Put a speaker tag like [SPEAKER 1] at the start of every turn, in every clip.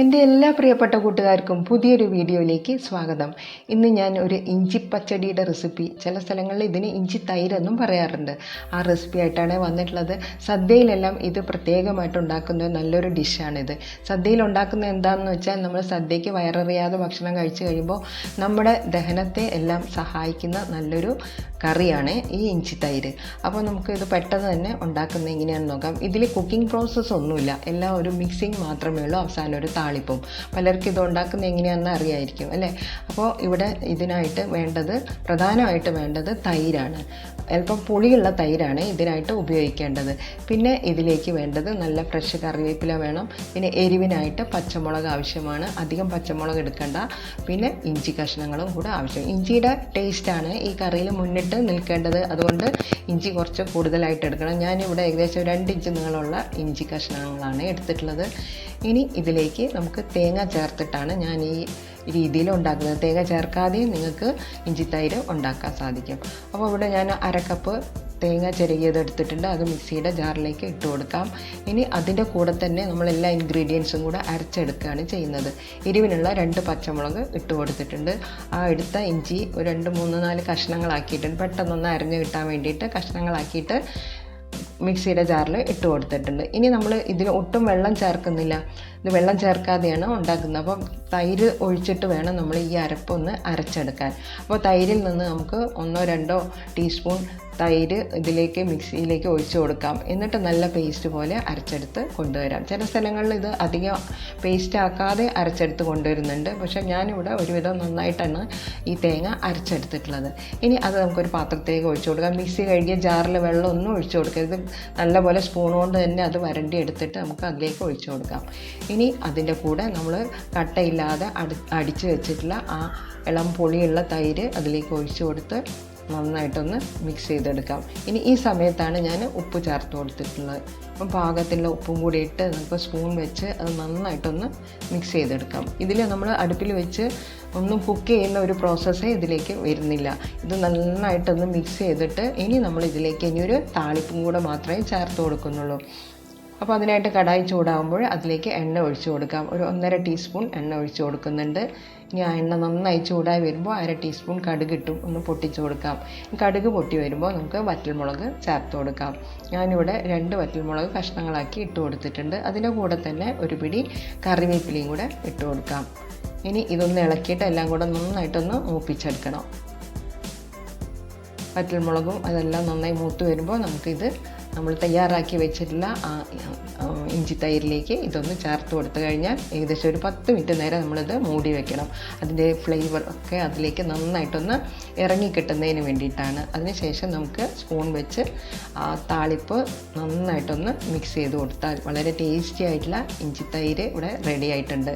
[SPEAKER 1] എന്റെ എല്ലാ പ്രിയപ്പെട്ട കൂട്ടുകാർക്കും പുതിയൊരു വീഡിയോയിലേക്ക് സ്വാഗതം. ഇന്ന് ഞാൻ ഒരു ഇഞ്ചി പച്ചടിയുടെ റെസിപ്പി ചില സ്ഥലങ്ങളിൽ ഇതിന് ഇഞ്ചി തൈരെന്നും പറയാറുണ്ട്. ആ റെസിപ്പി ആയിട്ടാണ് വന്നിട്ടുള്ളത്. സദ്യയിലെല്ലാം ഇത് പ്രത്യേകമായിട്ട് ഉണ്ടാക്കുന്ന നല്ലൊരു ഡിഷാണിത്. സദ്യയിൽ ഉണ്ടാക്കുന്നത് എന്താണെന്ന് വെച്ചാൽ നമ്മൾ സദ്യയ്ക്ക് വയററിയാതെ ഭക്ഷണം കഴിച്ചു കഴിയുമ്പോൾ നമ്മുടെ ദഹനത്തെ എല്ലാം സഹായിക്കുന്ന നല്ലൊരു കറിയാണ് ഈ ഇഞ്ചി തൈര്. അപ്പോൾ നമുക്ക് ഇത് പെട്ടെന്ന് തന്നെ ഉണ്ടാക്കുന്നത് എങ്ങനെയാണെന്ന് നോക്കാം. ഇതിൽ കുക്കിംഗ് പ്രോസസ്സ് ഒന്നുമില്ല. എല്ലാം ഒരു മിക്സിങ് മാത്രമേ ഉള്ളൂ. അവസാനം ഒരു താളിപ്പും. പലർക്കും ഇത് ഉണ്ടാക്കുന്നത് എങ്ങനെയാണെന്ന് അറിയായിരിക്കും അല്ലേ? അപ്പോൾ ഇവിടെ ഇതിനായിട്ട് വേണ്ടത് പ്രധാനമായിട്ട് വേണ്ടത് തൈരാണ്. അല്പം പുളിയുള്ള തൈരാണ് ഇതിനായിട്ട് ഉപയോഗിക്കേണ്ടത്. പിന്നെ ഇതിലേക്ക് വേണ്ടത് നല്ല ഫ്രഷ് കറിവേപ്പില വേണം. പിന്നെ എരിവിനായിട്ട് പച്ചമുളക് ആവശ്യമാണ്. അധികം പച്ചമുളക് എടുക്കേണ്ട. പിന്നെ ഇഞ്ചി കഷ്ണങ്ങളും കൂടെ ആവശ്യം. ഇഞ്ചിയുടെ ടേസ്റ്റാണ് ഈ കറിയിൽ മുന്നിട്ട് നിൽക്കേണ്ടത്. അതുകൊണ്ട് ഇഞ്ചി കുറച്ച് കൂടുതലായിട്ട് എടുക്കണം. ഞാനിവിടെ ഏകദേശം രണ്ട് ഇഞ്ച് നീളമുള്ള ഇഞ്ചി കഷ്ണങ്ങളാണ് എടുത്തിട്ടുള്ളത്. ഇനി ഇതിലേക്ക് നമുക്ക് തേങ്ങ ചേർത്തിട്ടാണ് ഞാൻ ഈ രീതിയിൽ ഉണ്ടാക്കുന്നത്. തേങ്ങ ചേർക്കാതെയും നിങ്ങൾക്ക് ഇഞ്ചിത്തൈര് ഉണ്ടാക്കാൻ സാധിക്കും. അപ്പോൾ ഇവിടെ ഞാൻ അരക്കപ്പ് തേങ്ങ ചിരകിയത് എടുത്തിട്ടുണ്ട്. അത് മിക്സിയുടെ ജാറിലേക്ക് ഇട്ട് കൊടുക്കാം. ഇനി അതിന്റെ കൂടെ തന്നെ നമ്മൾ എല്ലാ ഇൻഗ്രീഡിയൻസും കൂടെ അരച്ചെടുക്കുകയാണ് ചെയ്യുന്നത്. എരിവിനുള്ള രണ്ട് പച്ചമുളക് ഇട്ട് കൊടുത്തിട്ടുണ്ട്. ആ എടുത്ത ഇഞ്ചി ഒരു രണ്ട് മൂന്ന് നാല് കഷ്ണങ്ങളാക്കിയിട്ടുണ്ട്. പെട്ടെന്നൊന്ന് അരഞ്ഞു കിട്ടാൻ വേണ്ടിയിട്ട് കഷ്ണങ്ങളാക്കിയിട്ട് മിക്സിയുടെ ജാറിൽ ഇട്ട് കൊടുത്തിട്ടുണ്ട്. ഇനി നമ്മൾ ഇതിന് ഒട്ടും വെള്ളം ചേർക്കുന്നില്ല. ഇത് വെള്ളം ചേർക്കാതെയാണ് ഉണ്ടാക്കുന്നത്. അപ്പോൾ തൈര് ഒഴിച്ചിട്ട് വേണം നമ്മൾ ഈ അരപ്പൊന്ന് അരച്ചെടുക്കാൻ. അപ്പോൾ തൈരിൽ നിന്ന് നമുക്ക് ഒന്നോ രണ്ടോ ടീസ്പൂൺ തൈര് ഇതിലേക്ക് മിക്സിയിലേക്ക് ഒഴിച്ചു കൊടുക്കാം. എന്നിട്ട് നല്ല പേസ്റ്റ് പോലെ അരച്ചെടുത്ത് കൊണ്ടുവരാം. ചില സ്ഥലങ്ങളിൽ ഇത് അധികം പേസ്റ്റ് ആക്കാതെ അരച്ചെടുത്ത് കൊണ്ടുവരുന്നുണ്ട്. പക്ഷേ ഞാനിവിടെ ഒരുവിധം നന്നായിട്ടാണ് ഈ തേങ്ങ അരച്ചെടുത്തിട്ടുള്ളത്. ഇനി അത് നമുക്കൊരു പാത്രത്തിലേക്ക് ഒഴിച്ചു കൊടുക്കാം. മിക്സി കഴുകിയ ജാറിൽ വെള്ളം ഒന്നും ഒഴിച്ചു കൊടുക്കരുത്. നല്ലപോലെ സ്പൂൺ കൊണ്ട് തന്നെ അത് വരണ്ടി എടുത്തിട്ട് നമുക്ക് അതിലേക്ക് ഒഴിച്ചു കൊടുക്കാം. ഇനി അതിന്റെ കൂടെ നമ്മൾ കട്ടയില്ലാതെ അടി അടിച്ച് വെച്ചിട്ടുള്ള ആ ഇളം പൊളിയുള്ള തൈര് അതിലേക്ക് ഒഴിച്ചു കൊടുത്ത് നന്നായിട്ടൊന്ന് മിക്സ് ചെയ്തെടുക്കാം. ഇനി ഈ സമയത്താണ് ഞാൻ ഉപ്പ് ചേർത്ത് കൊടുത്തിട്ടുള്ളത്. അപ്പം പാകത്തിലുള്ള ഉപ്പും കൂടി ഇട്ട് നമുക്ക് സ്പൂൺ വെച്ച് അത് നന്നായിട്ടൊന്ന് മിക്സ് ചെയ്തെടുക്കാം. ഇതിൽ നമ്മൾ അടുപ്പിൽ വെച്ച് ഒന്നും കുക്ക് ചെയ്യുന്ന ഒരു പ്രോസസ്സേ ഇതിലേക്ക് വരുന്നില്ല. ഇത് നന്നായിട്ടൊന്ന് മിക്സ് ചെയ്തിട്ട് ഇനി നമ്മൾ ഇതിലേക്ക് ഇനി ഒരു താളിപ്പും കൂടെ മാത്രമേ ചേർത്ത് കൊടുക്കുന്നുള്ളൂ. അപ്പോൾ അതിനായിട്ട് കടായി ചൂടാകുമ്പോൾ അതിലേക്ക് എണ്ണ ഒഴിച്ചു കൊടുക്കാം. ഒരു ഒന്നര ടീസ്പൂൺ എണ്ണ ഒഴിച്ചു കൊടുക്കുന്നുണ്ട്. ഇനി ആ എണ്ണ നന്നായി ചൂടായി വരുമ്പോൾ അര ടീസ്പൂൺ കടുക് ഇട്ടും ഒന്ന് പൊട്ടിച്ചു കൊടുക്കാം. കടുക് പൊട്ടി വരുമ്പോൾ നമുക്ക് വറ്റൽമുളക് ചേർത്ത് കൊടുക്കാം. ഞാനിവിടെ രണ്ട് വറ്റൽമുളക് കഷ്ണങ്ങളാക്കി ഇട്ട് കൊടുത്തിട്ടുണ്ട്. അതിന്റെ കൂടെ തന്നെ ഒരു പിടി കറിവേപ്പിലയും കൂടെ ഇട്ട് കൊടുക്കാം. ഇനി ഇതൊന്ന് ഇളക്കിയിട്ട് എല്ലാം കൂടെ നന്നായിട്ടൊന്ന് മൂപ്പിച്ചെടുക്കണം. വറ്റൽമുളകും അതെല്ലാം നന്നായി മൂത്ത് വരുമ്പോൾ നമുക്കിത് നമ്മൾ തയ്യാറാക്കി വെച്ചിട്ടുള്ള ആ ഇഞ്ചി തൈരിലേക്ക് ഇതൊന്ന് ചേർത്ത് കൊടുത്തു കഴിഞ്ഞാൽ ഏകദേശം ഒരു പത്ത് മിനിറ്റ് നേരം നമ്മളിത് മൂടി വെക്കണം. അതിന്റെ ഫ്ലേവർ ഒക്കെ അതിലേക്ക് നന്നായിട്ടൊന്ന് ഇറങ്ങി കിട്ടുന്നതിന് വേണ്ടിയിട്ടാണ്. അതിനുശേഷം നമുക്ക് സ്പൂൺ വെച്ച് ആ താളിപ്പ് നന്നായിട്ടൊന്ന് മിക്സ് ചെയ്ത് കൊടുത്താൽ വളരെ ടേസ്റ്റി ആയിട്ടുള്ള ഇഞ്ചി തൈര് ഇവിടെ റെഡി ആയിട്ടുണ്ട്.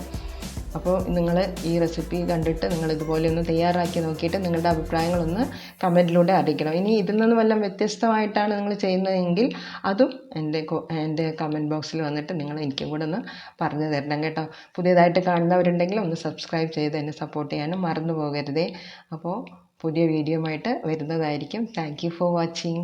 [SPEAKER 1] അപ്പോൾ നിങ്ങൾ ഈ റെസിപ്പി കണ്ടിട്ട് നിങ്ങൾ ഇതുപോലെ ഒന്ന് തയ്യാറാക്കി നോക്കിയിട്ട് നിങ്ങളുടെ അഭിപ്രായങ്ങളൊന്ന് കമന്റിലൂടെ അറിയിക്കണം. ഇനി ഇതിൽ നിന്ന് വല്ലതും വ്യത്യസ്തമായിട്ടാണ് നിങ്ങൾ ചെയ്യുന്നതെങ്കിൽ അതും എന്റെ എന്റെ കമന്റ് ബോക്സിൽ വന്നിട്ട് നിങ്ങൾ എനിക്കും കൂടെ ഒന്ന് പറഞ്ഞു തരണം കേട്ടോ. പുതിയതായിട്ട് കാണുന്നവരുണ്ടെങ്കിൽ ഒന്ന് സബ്സ്ക്രൈബ് ചെയ്ത് എന്നെ സപ്പോർട്ട് ചെയ്യാനും മറന്നു പോകരുതേ. അപ്പോൾ പുതിയ വീഡിയോ ആയിട്ട് വരുന്നതായിരിക്കും. Thank you for watching